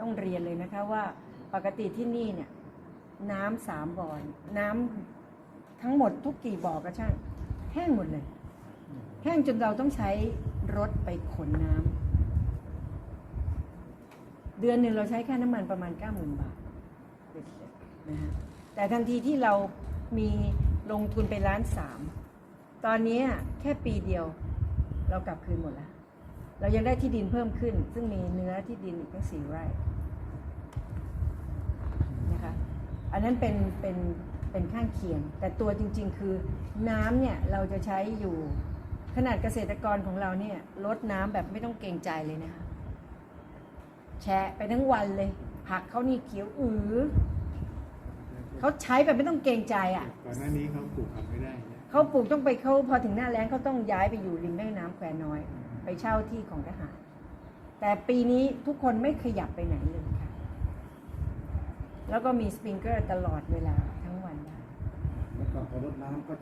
ต้องเรียนเลยนะคะว่าปกติที่นี่เนี่ยน้ำสามบ่อน,น้ำทั้งหมดทุกกี่บ่อก็ช่างแห้งหมดเลย แห้งจนเราต้องใช้รถไปขนน้ำเดือนหนึ่งเราใช้แค่น้ำมันประมาณ 9 0,000 บาทเบ็ดเสร็จนะฮะแต่ทันทีที่เรามีลงทุนไปล้านสามตอนนี้แค่ปีเดียวเรากลับคืนหมดแล้ว เรายังได้ที่ดินเพิ่มขึ้น ซึ่งมีเนื้อที่ดินอีกตั้งสี่ไร่นะคะอันนั้นเป็นเป็นเป็นข้างเคียง แต่ตัวจริง ๆ คือน้ำเนี่ยเราจะใช้อยู่ขนาดเกษตรกรของเราเนี่ยลดน้ำแบบไม่ต้องเกรงใจเลยนะคะแชะไปทั้งวันเลย ผักเขานี่เขียวอือเขาใช้แบบไม่ต้องเกรงใจอะก่อนหน้านี้เขาปลูกผักไม่ได้นะเขาปลูกต้องไปเขาพอถึงหน้าแล้งเขาต้องย้ายไปอยู่ริมแม่น้ำแควน้อย ไปเช่าที่ของทหาร แต่ปีนี้ทุกคนไม่ขยับไปไหนเลยค่ะ แล้วก็มีสปริงเกอร์ตลอดเวลาทั้งวันแล้วก็พอรดน้ำก็